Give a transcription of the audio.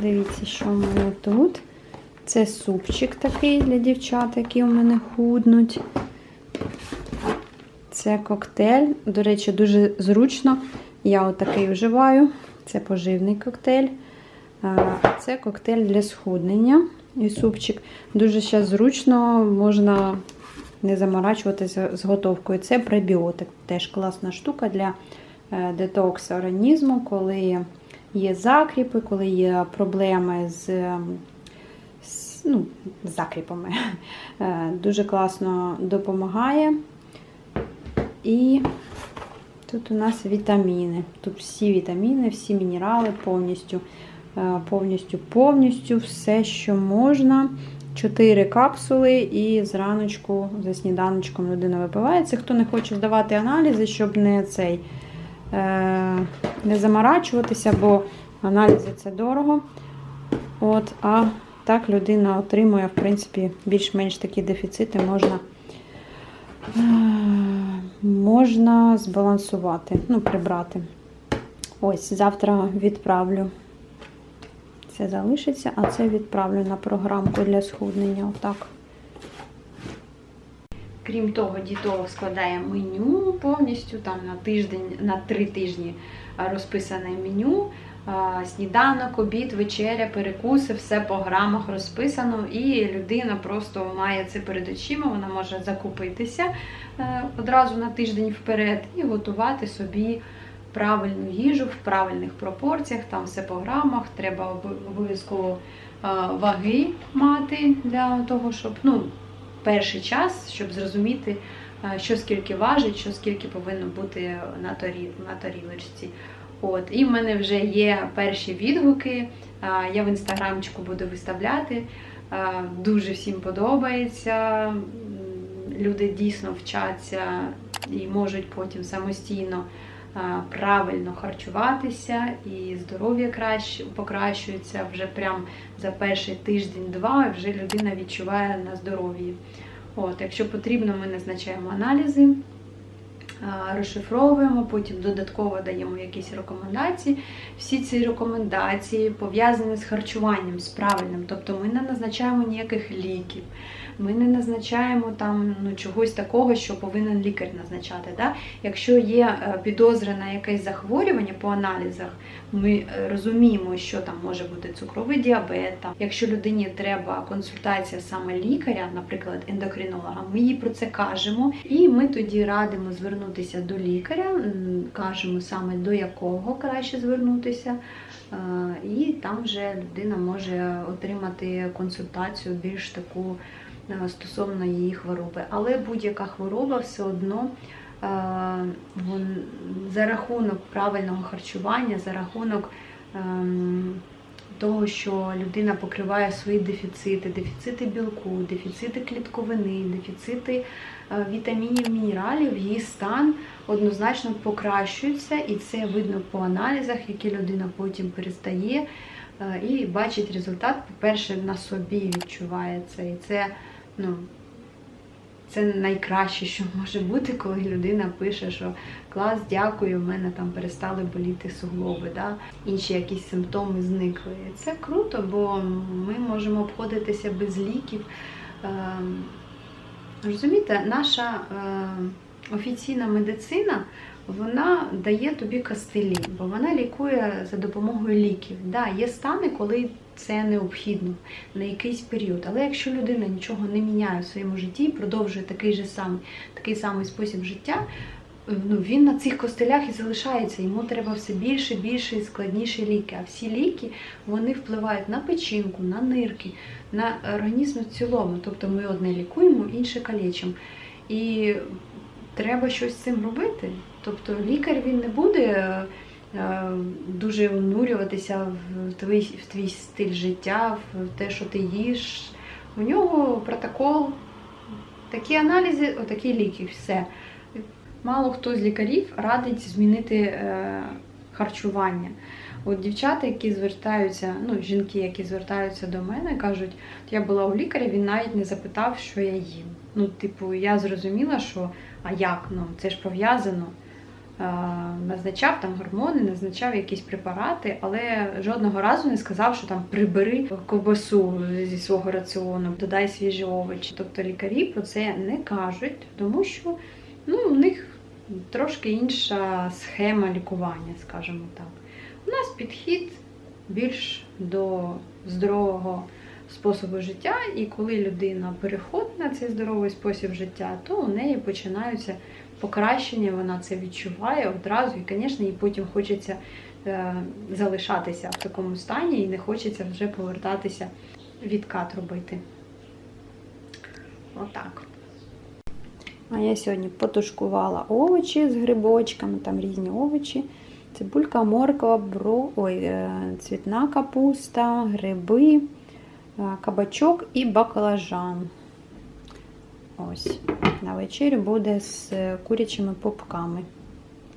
Дивіться, що в мене тут. Це супчик такий для дівчат, які у мене худнуть. Це коктейль. До речі, дуже зручно. Я отакий вживаю. Це поживний коктейль. Це коктейль для схуднення і супчик. Дуже ще зручно, можна не заморачуватися з готовкою. Це пребіотик. Теж класна штука для е, детоксу організму, коли є закріпи, коли є проблеми з, ем, з, ну, з закріпами. Е, Дуже класно допомагає. І тут у нас вітаміни. Тут всі вітаміни, всі мінерали повністю, е, повністю, повністю все, що можна. Чотири капсули і зраночку за сніданочком людина випиває. Це хто не хоче здавати аналізи, щоб не цей не заморачуватися, бо аналізи це дорого. От, а так людина отримує, в принципі, більш-менш такі дефіцити можна, е, можна збалансувати, ну, прибрати. Ось, завтра відправлю. Це залишиться, а це відправлю на програмку для схуднення. Отак. Крім того, дітолог складає меню повністю там на тиждень, на три тижні розписане меню. Сніданок, обід, вечеря, перекуси, все по грамах розписано, і людина просто має це перед очима, вона може закупитися е, одразу на тиждень вперед і готувати собі правильну їжу в правильних пропорціях, там все по грамах, треба обов'язково е, ваги мати для того, щоб ну, перший час, щоб зрозуміти, е, що скільки важить, що скільки повинно бути на, тарі, на тарілочці. От, і в мене вже є перші відгуки. е, Я в інстаграмчику буду виставляти. Е, Дуже всім подобається. Люди дійсно вчаться і можуть потім самостійно правильно харчуватися, і здоров'я краще покращується вже прям за перший тиждень-два, вже людина відчуває на здоров'ї. От, якщо потрібно, ми назначаємо аналізи, розшифровуємо, потім додатково даємо якісь рекомендації. Всі ці рекомендації пов'язані з харчуванням, з правильним. Тобто ми не назначаємо ніяких ліків, ми не назначаємо там ну, чогось такого, що повинен лікар назначати. Да? Якщо є е, підозра на якесь захворювання по аналізах, ми е, розуміємо, що там може бути цукровий діабет. Там. Якщо людині треба консультація саме лікаря, наприклад, ендокринолога, ми їй про це кажемо, і ми тоді радимо звернутися до лікаря, кажемо саме до якого краще звернутися. І там вже людина може отримати консультацію більш таку е, стосовно її хвороби. Але будь-яка хвороба все одно е, за рахунок правильного харчування, за рахунок ем, того, що людина покриває свої дефіцити, дефіцити білку, дефіцити клітковини, дефіцити е, вітамінів, мінералів, її стан однозначно покращується, і це видно по аналізах, які людина потім перестає е, і бачить результат, по-перше, на собі відчувається. І це, ну, це найкраще, що може бути, коли людина пише, що клас, дякую, в мене там перестали боліти суглоби, да? інші якісь симптоми зникли. Це круто, бо ми можемо обходитися без ліків. Ем, Розумієте, наша е, офіційна медицина вона дає тобі кастелі, бо вона лікує за допомогою ліків. Да, є стани, коли це необхідно на якийсь період. Але якщо людина нічого не міняє в своєму житті, продовжує такий же самий, такий самий спосіб життя, е, ну, він на цих костелях і залишається. Йому треба все більше, більше і складніші ліки. А всі ліки вони впливають на печінку, на нирки, на організм в цілому. Тобто ми одне лікуємо, інше калічимо. І треба щось з цим робити. Тобто лікар він не буде е, дуже внурюватися в твій, в твій стиль життя, в те, що ти їш. У нього протокол, такі аналізи, отакі ліки, все. Мало хто з лікарів радить змінити е, харчування. От дівчата, які звертаються, ну, жінки, які звертаються до мене, кажуть, я була у лікаря, він навіть не запитав, що я їм. Ну, типу, я зрозуміла, що а як? Ну, це ж пов'язано. Назначав там гормони, назначав якісь препарати, але жодного разу не сказав, що там прибери ковбасу зі свого раціону, додай свіжі овочі. Тобто лікарі про це не кажуть, тому що ну, у них трошки інша схема лікування, скажімо так. У нас підхід більш до здорового способу життя, і коли людина переходить на цей здоровий спосіб життя, то у неї починаються покращення, вона це відчуває одразу, і, звісно, їй потім хочеться е, залишатися в такому стані і не хочеться вже повертатися відкат робити. Отак. А я сьогодні потушкувала овочі з грибочками, там різні овочі. Цибулька, морква, бро... Ой, е, цвітна капуста, гриби, кабачок і баклажан. Ось. На вечерю буде з курячими попками.